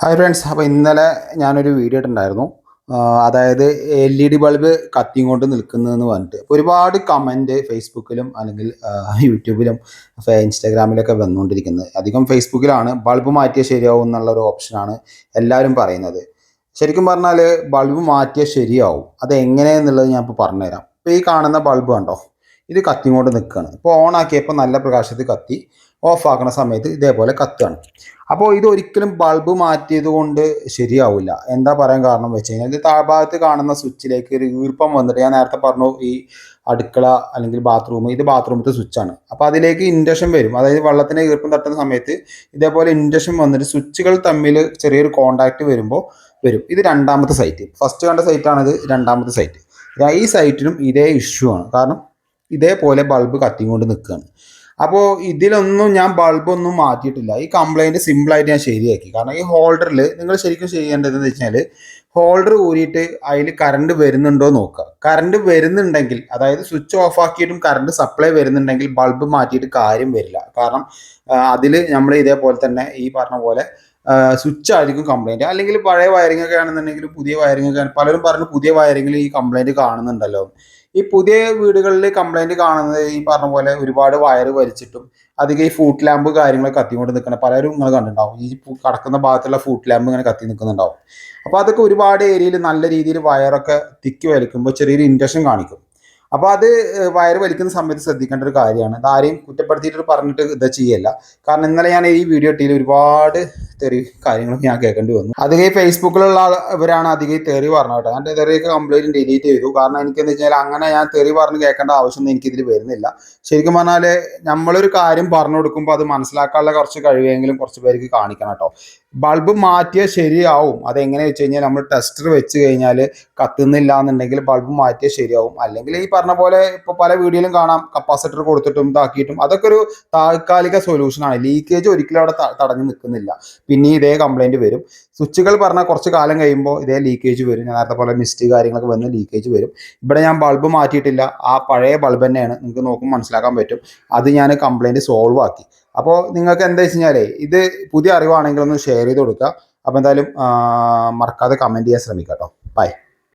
Hi friends അപ്പോൾ ഇന്നലെ ഞാനൊരു വീഡിയോ ഇട്ടുണ്ടായിരുന്നു അതായത് എൽ ഇ ഡി ബൾബ് കത്തിയും കൊണ്ട് നിൽക്കുന്നതെന്ന് പറഞ്ഞിട്ട്. ഒരുപാട് കമന്റ് ഫേസ്ബുക്കിലും അല്ലെങ്കിൽ യൂട്യൂബിലും ഇൻസ്റ്റാഗ്രാമിലൊക്കെ വന്നുകൊണ്ടിരിക്കുന്നത്. അധികം ഫേസ്ബുക്കിലാണ് ബൾബ് മാറ്റിയാൽ ശരിയാവും എന്നുള്ള ഒരു ഓപ്ഷനാണ് എല്ലാവരും പറയുന്നത്. ശരിക്കും പറഞ്ഞാൽ ബൾബ് മാറ്റിയാൽ ശരിയാവും. അത് എങ്ങനെയെന്നുള്ളത് ഞാൻ ഇപ്പോൾ പറഞ്ഞുതരാം. ഇപ്പോൾ ഈ കാണുന്ന ബൾബ് കണ്ടോ? ഇത് കത്തിയും കൊണ്ട് നിൽക്കുകയാണ് ഇപ്പോൾ ഓൺ ആക്കിയപ്പോൾ നല്ല പ്രകാശത്തിൽ കത്തി. ഓഫ് ആക്കുന്ന സമയത്ത് ഇതേപോലെ കത്തുകയാണ്. അപ്പോൾ ഇത് ഒരിക്കലും ബൾബ് മാറ്റിയത് കൊണ്ട് ശരിയാവില്ല. എന്താ പറയാൻ കാരണം വെച്ച് കഴിഞ്ഞാൽ ഇത് താഴ്ഭാഗത്ത് കാണുന്ന സ്വിച്ചിലേക്ക് ഒരു ഈർപ്പം വന്നിട്ട് ഞാൻ നേരത്തെ പറഞ്ഞു ഈ അടുക്കള അല്ലെങ്കിൽ ബാത്റൂം ഇത് ബാത്റൂമിലത്തെ സ്വിച്ചാണ് അപ്പോൾ അതിലേക്ക് ഇൻഡക്ഷൻ വരും. അതായത് വെള്ളത്തിന്റെ ഈർപ്പം തട്ടുന്ന സമയത്ത് ഇതേപോലെ ഇൻഡക്ഷൻ വന്നിട്ട് സ്വിച്ചുകൾ തമ്മിൽ ചെറിയൊരു കോണ്ടാക്റ്റ് വരുമ്പോൾ വരും. ഇത് രണ്ടാമത്തെ സൈറ്റ് ഫസ്റ്റ് കണ്ട സൈറ്റാണിത് രണ്ടാമത്തെ സൈറ്റ് ഈ സൈറ്റിനും ഇതേ ഇഷ്യൂ ആണ്. കാരണം ഇതേപോലെ ബൾബ് കത്തിക്കൊണ്ട് നിൽക്കുകയാണ് അപ്പോൾ ഇതിലൊന്നും ഞാൻ ബൾബൊന്നും മാറ്റിയിട്ടില്ല. ഈ കംപ്ലൈന്റ് സിമ്പിളായിട്ട് ഞാൻ ശരിയാക്കി. കാരണം ഈ ഹോൾഡറിൽ നിങ്ങൾ ശരിക്കും ചെയ്യേണ്ടതെന്ന് വെച്ചാൽ ഹോൾഡർ ഊരിയിട്ട് അതിൽ കറണ്ട് വരുന്നുണ്ടോ നോക്കുക. കറണ്ട് വരുന്നുണ്ടെങ്കിൽ അതായത് സ്വിച്ച് ഓഫ് ആക്കിയിട്ടും കറണ്ട് സപ്ലൈ വരുന്നുണ്ടെങ്കിൽ ബൾബ് മാറ്റിയിട്ട് കാര്യം വരില്ല. കാരണം അതിൽ നമ്മൾ ഇതേപോലെ തന്നെ ഈ പറഞ്ഞ പോലെ സ്വിച്ച് ആയിരിക്കും കംപ്ലൈന്റ് അല്ലെങ്കിൽ പഴയ വയറിംഗ് ഒക്കെ ആണെന്നുണ്ടെങ്കിൽ പുതിയ വയറിംഗ് ഒക്കെ പലരും പറഞ്ഞു പുതിയ വയറിങ്ങിൽ ഈ കംപ്ലൈന്റ് കാണുന്നുണ്ടല്ലോ. ഈ പുതിയ വീടുകളിൽ കംപ്ലൈന്റ് കാണുന്നത് ഈ പറഞ്ഞ പോലെ ഒരുപാട് വയർ വലിച്ചിട്ടും അധികം ഈ ഫൂട്ട് ലാമ്പ് കാര്യങ്ങളൊക്കെ കത്തിക്കൊണ്ട് നിൽക്കണം പലരും നിങ്ങൾ കണ്ടിട്ടുണ്ടാവും. ഈ കടക്കുന്ന ഭാഗത്തുള്ള ഫൂട്ട് ലാമ്പ് ഇങ്ങനെ കത്തി നിൽക്കുന്നുണ്ടാവും അപ്പോൾ അതൊക്കെ ഒരുപാട് ഏരിയയിൽ നല്ല രീതിയിൽ വയറൊക്കെ തിക്കി വലിക്കുമ്പോൾ ചെറിയൊരു ഇൻഡക്ഷൻ കാണിക്കും. അപ്പോൾ അത് വയർ വലിക്കുന്ന സമയത്ത് ശ്രദ്ധിക്കേണ്ട ഒരു കാര്യമാണ്. ഇത് ആരെയും കുറ്റപ്പെടുത്തിയിട്ട് പറഞ്ഞിട്ട് ഇത് ചെയ്യല്ല. കാരണം ഇന്നലെ ഞാൻ ഈ വീഡിയോ ഇട്ടിയിൽ ഒരുപാട് തെറി കാര്യങ്ങളും ഞാൻ കേൾക്കേണ്ടി വന്നു. അധികം ഫേസ്ബുക്കിലുള്ള ഇവരാണ് അധികം തെറി പറഞ്ഞത് കേട്ടോ. ഞാൻ തെറിയൊക്കെ കംപ്ലീറ്റ് ഡിലീറ്റ് ചെയ്തു. കാരണം എനിക്ക് എനിക്കെന്ന് വെച്ചാൽ അങ്ങനെ ഞാൻ തെറി പറഞ്ഞ് കേൾക്കേണ്ട ആവശ്യമൊന്നും എനിക്കിതിൽ വരുന്നില്ല. ശരിക്കും പറഞ്ഞാൽ നമ്മളൊരു കാര്യം പറഞ്ഞു കൊടുക്കുമ്പോൾ അത് മനസ്സിലാക്കാനുള്ള കുറച്ച് കഴിവെങ്കിലും കുറച്ച് പേർക്ക് കാണിക്കണം കേട്ടോ. ബൾബ് മാറ്റിയാൽ ശരിയാവും. അതെങ്ങനെ വെച്ച് കഴിഞ്ഞാൽ നമ്മൾ ടെസ്റ്റർ വെച്ച് കഴിഞ്ഞാൽ കത്തുന്നില്ല എന്നുണ്ടെങ്കിൽ ബൾബ് മാറ്റിയാൽ ശരിയാവും. അല്ലെങ്കിൽ ഈ പറഞ്ഞ പോലെ ഇപ്പോൾ പല വീഡിയോയിലും കാണാം. കപ്പാസിറ്റർ കൊടുത്തിട്ടും ഇതാക്കിയിട്ടും. അതൊക്കെ ഒരു താൽക്കാലിക സൊല്യൂഷനാണ് ലീക്കേജ് ഒരിക്കലും അവിടെ തടഞ്ഞു നിൽക്കുന്നില്ല. പിന്നെ ഇതേ കംപ്ലൈന്റ് വരും. സ്വിച്ചുകൾ പറഞ്ഞാൽ കുറച്ച് കാലം കഴിയുമ്പോൾ ഇതേ ലീക്കേജ് വരും. ഞാൻ നേരത്തെ പോലെ മിസ്റ്റ് കാര്യങ്ങളൊക്കെ വന്ന് ലീക്കേജ് വരും. ഇവിടെ ഞാൻ ബൾബ് മാറ്റിയിട്ടില്ല. ആ പഴയ ബൾബ് തന്നെയാണ്. നിങ്ങൾക്ക് നോക്കുമ്പോൾ മനസ്സിലാക്കാൻ പറ്റും. അത് ഞാൻ കംപ്ലൈന്റ് സോൾവ് ആക്കി. അപ്പോൾ നിങ്ങൾക്ക് എന്താ വെച്ച് കഴിഞ്ഞാലേ ഇത് പുതിയ അറിവാണെങ്കിൽ ഒന്ന് ഷെയർ ചെയ്ത് കൊടുക്കുക. അപ്പോൾ എന്തായാലും മറക്കാതെ കമന്റ് ചെയ്യാൻ ശ്രമിക്കാം കേട്ടോ ബൈ